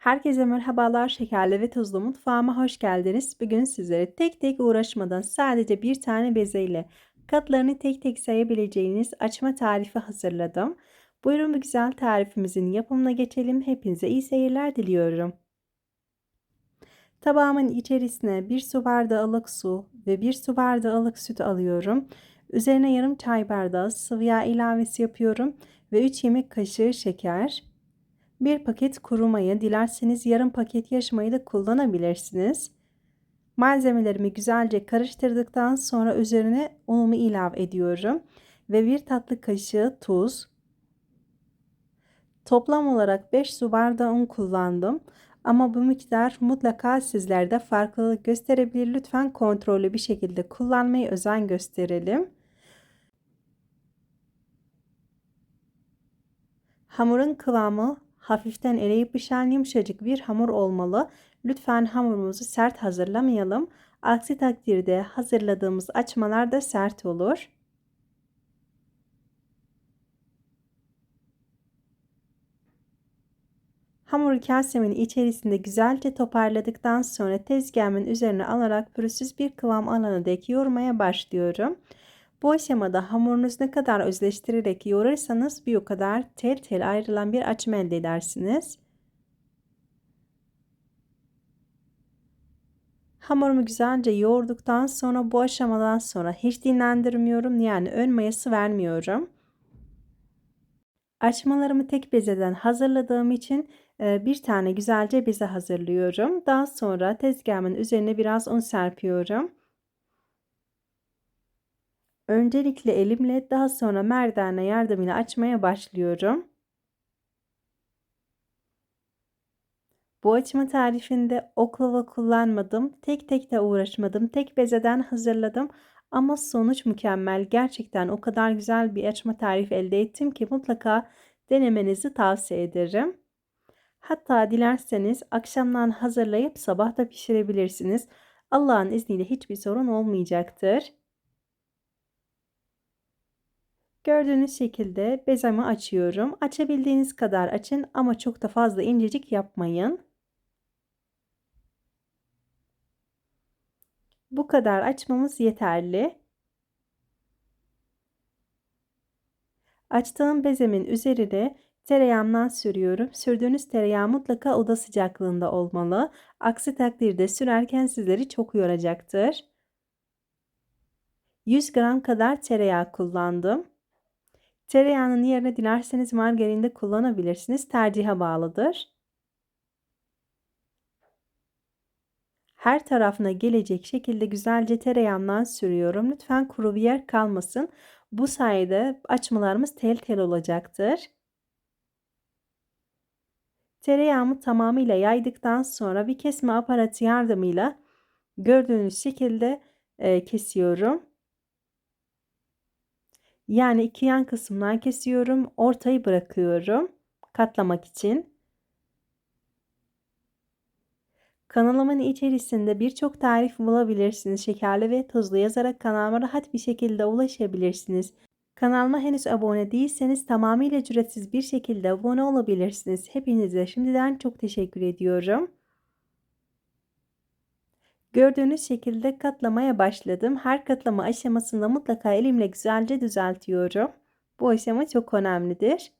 Herkese merhabalar, şekerli ve tuzlu mutfağıma hoş geldiniz. Bugün sizlere tek tek uğraşmadan sadece bir tane bezeyle katlarını tek tek sayabileceğiniz açma tarifi hazırladım. Buyurun bu güzel tarifimizin yapımına geçelim. Hepinize iyi seyirler diliyorum. Tabağımın içerisine 1 su bardağı ılık su ve 1 su bardağı ılık süt alıyorum. Üzerine yarım çay bardağı sıvı yağ ilavesi yapıyorum ve 3 yemek kaşığı şeker. Bir paket kuru maya, dilerseniz yarım paket yaş mayı da kullanabilirsiniz. Malzemelerimi güzelce karıştırdıktan sonra üzerine unumu ilave ediyorum. Ve bir tatlı kaşığı tuz. Toplam olarak 5 su bardağı un kullandım. Ama bu miktar mutlaka sizlerde farklılık gösterebilir. Lütfen kontrollü bir şekilde kullanmayı özen gösterelim. Hamurun kıvamı hafiften eriyip pişen yumuşacık bir hamur olmalı. Lütfen hamurumuzu sert hazırlamayalım. Aksi takdirde hazırladığımız açmalar da sert olur. Hamuru kasemin içerisinde güzelce toparladıktan sonra tezgahımın üzerine alarak pürüzsüz bir kıvam alana dek yoğurmaya başlıyorum. Bu aşamada hamurunuz ne kadar özleştirerek yoğurursanız bir o kadar tel tel ayrılan bir açma elde edersiniz. Hamurumu güzelce yoğurduktan sonra bu aşamadan sonra hiç dinlendirmiyorum. Yani ön mayası vermiyorum. Açmalarımı tek bezeden hazırladığım için bir tane güzelce beze hazırlıyorum. Daha sonra tezgahımın üzerine biraz un serpiyorum. Öncelikle elimle daha sonra merdane yardımıyla açmaya başlıyorum. Bu açma tarifinde oklava kullanmadım. Tek tek de uğraşmadım. Tek bezeden hazırladım. Ama sonuç mükemmel. Gerçekten o kadar güzel bir açma tarifi elde ettim ki mutlaka denemenizi tavsiye ederim. Hatta dilerseniz akşamdan hazırlayıp sabah da pişirebilirsiniz. Allah'ın izniyle hiçbir sorun olmayacaktır. Gördüğünüz şekilde bezemi açıyorum. Açabildiğiniz kadar açın ama çok da fazla incecik yapmayın. Bu kadar açmamız yeterli. Açtığım bezemin üzerine tereyağımdan sürüyorum. Sürdüğünüz tereyağı mutlaka oda sıcaklığında olmalı. Aksi takdirde sürerken sizleri çok yoracaktır. 100 gram kadar tereyağı kullandım. Tereyağının yerine dilerseniz margarin de kullanabilirsiniz. Tercihe bağlıdır. Her tarafına gelecek şekilde güzelce tereyağından sürüyorum. Lütfen kuru bir yer kalmasın. Bu sayede açmalarımız tel tel olacaktır. Tereyağımı tamamıyla yaydıktan sonra bir kesme aparatı yardımıyla gördüğünüz şekilde e, kesiyorum. Yani iki yan kısımdan kesiyorum. Ortayı bırakıyorum. Katlamak için. Kanalımın içerisinde birçok tarif bulabilirsiniz. Şekerli ve tuzlu yazarak kanalıma rahat bir şekilde ulaşabilirsiniz. Kanalıma henüz abone değilseniz tamamıyla ücretsiz bir şekilde abone olabilirsiniz. Hepinize şimdiden çok teşekkür ediyorum. Gördüğünüz şekilde katlamaya başladım. Her katlama aşamasında mutlaka elimle güzelce düzeltiyorum. Bu aşama çok önemlidir.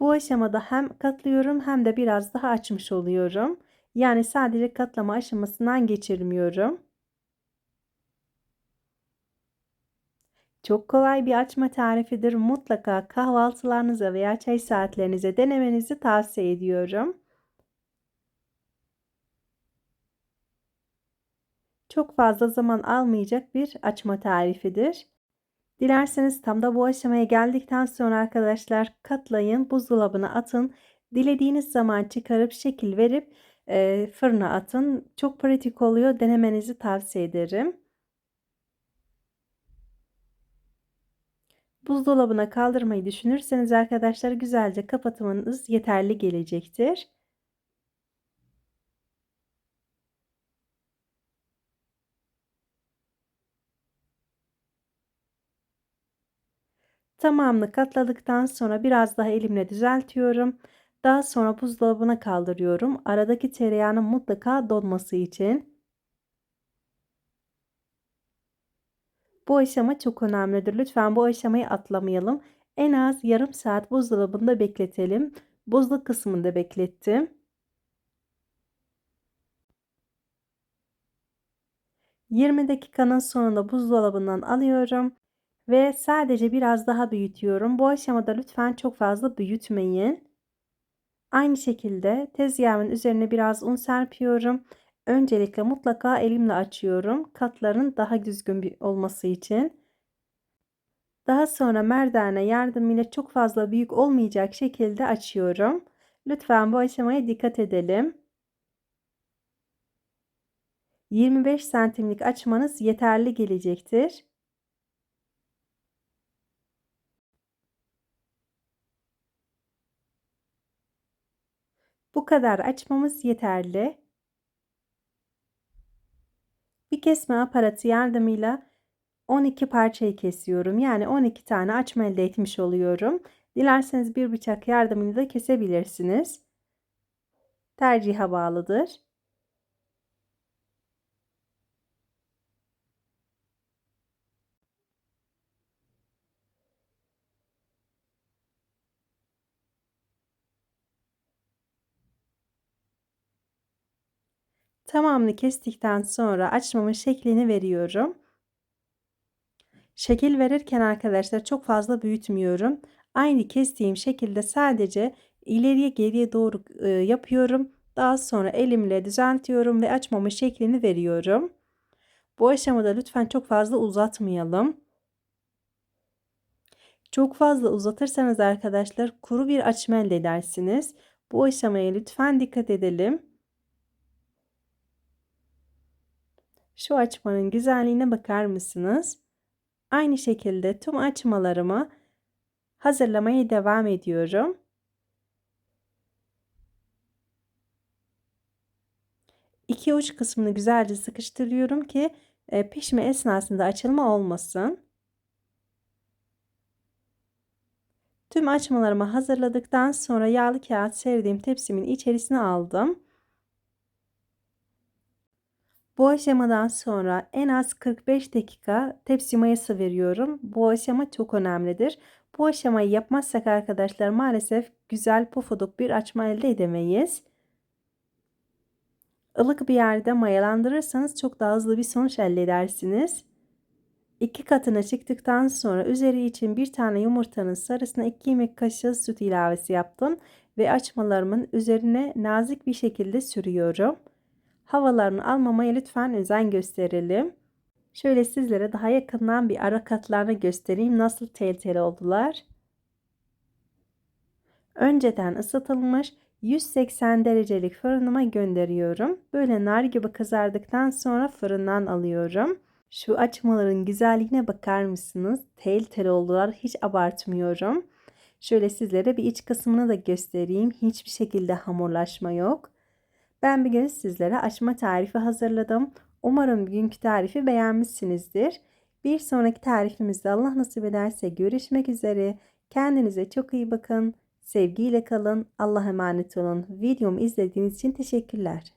Bu aşamada hem katlıyorum hem de biraz daha açmış oluyorum. Yani sadece katlama aşamasından geçirmiyorum. Çok kolay bir açma tarifidir. Mutlaka kahvaltılarınıza veya çay saatlerinize denemenizi tavsiye ediyorum. Çok fazla zaman almayacak bir açma tarifidir. Dilerseniz tam da bu aşamaya geldikten sonra arkadaşlar katlayın, buzdolabına atın. Dilediğiniz zaman çıkarıp şekil verip e, fırına atın. Çok pratik oluyor. Denemenizi tavsiye ederim. Buzdolabına kaldırmayı düşünürseniz arkadaşlar güzelce kapatmanız yeterli gelecektir. Tamamını katladıktan sonra biraz daha elimle düzeltiyorum. Daha sonra buzdolabına kaldırıyorum. Aradaki tereyağının mutlaka donması için. Bu aşama çok önemlidir. Lütfen bu aşamayı atlamayalım. En az yarım saat buzdolabında bekletelim. Buzluk kısmında beklettim. 20 dakikanın sonunda buzdolabından alıyorum ve sadece biraz daha büyütüyorum. Bu aşamada lütfen çok fazla büyütmeyin. Aynı şekilde tezgahımın üzerine biraz un serpiyorum. Öncelikle mutlaka elimle açıyorum. Katların daha düzgün olması için. Daha sonra merdane yardımıyla çok fazla büyük olmayacak şekilde açıyorum. Lütfen bu aşamaya dikkat edelim. 25 santimlik açmanız yeterli gelecektir. Bu kadar açmamız yeterli. Bir kesme aparatı yardımıyla 12 parçayı kesiyorum. Yani 12 tane açma elde etmiş oluyorum. Dilerseniz bir bıçak yardımıyla da kesebilirsiniz. Tercihe bağlıdır. Tamamını kestikten sonra açmamın şeklini veriyorum. Şekil verirken arkadaşlar çok fazla büyütmüyorum. Aynı kestiğim şekilde sadece ileriye geriye doğru e, yapıyorum. Daha sonra elimle düzeltiyorum ve açmamın şeklini veriyorum. Bu aşamada lütfen çok fazla uzatmayalım. Çok fazla uzatırsanız arkadaşlar kuru bir açma elde edersiniz. Bu aşamaya lütfen dikkat edelim. Şu açmanın güzelliğine bakar mısınız? Aynı şekilde tüm açmalarımı hazırlamaya devam ediyorum. İki uç kısmını güzelce sıkıştırıyorum ki e, pişme esnasında açılma olmasın. Tüm açmalarımı hazırladıktan sonra yağlı kağıt serdiğim tepsimin içerisine aldım. Bu aşamadan sonra en az 45 dakika tepsi mayası veriyorum. Bu aşama çok önemlidir. Bu aşamayı yapmazsak arkadaşlar maalesef güzel pofuduk bir açma elde edemeyiz. Ilık bir yerde mayalandırırsanız çok daha hızlı bir sonuç elde edersiniz. İki katına çıktıktan sonra üzeri için bir tane yumurtanın sarısına 2 yemek kaşığı süt ilavesi yaptım ve açmalarımın üzerine nazik bir şekilde sürüyorum havalarını almamaya lütfen özen gösterelim. Şöyle sizlere daha yakından bir ara katlarını göstereyim nasıl tel tel oldular. Önceden ısıtılmış 180 derecelik fırınıma gönderiyorum. Böyle nar gibi kızardıktan sonra fırından alıyorum. Şu açmaların güzelliğine bakar mısınız? Tel tel oldular. Hiç abartmıyorum. Şöyle sizlere bir iç kısmını da göstereyim. Hiçbir şekilde hamurlaşma yok. Ben bir gün sizlere açma tarifi hazırladım. Umarım bugünkü tarifi beğenmişsinizdir. Bir sonraki tarifimizde Allah nasip ederse görüşmek üzere. Kendinize çok iyi bakın. Sevgiyle kalın. Allah'a emanet olun. Videomu izlediğiniz için teşekkürler.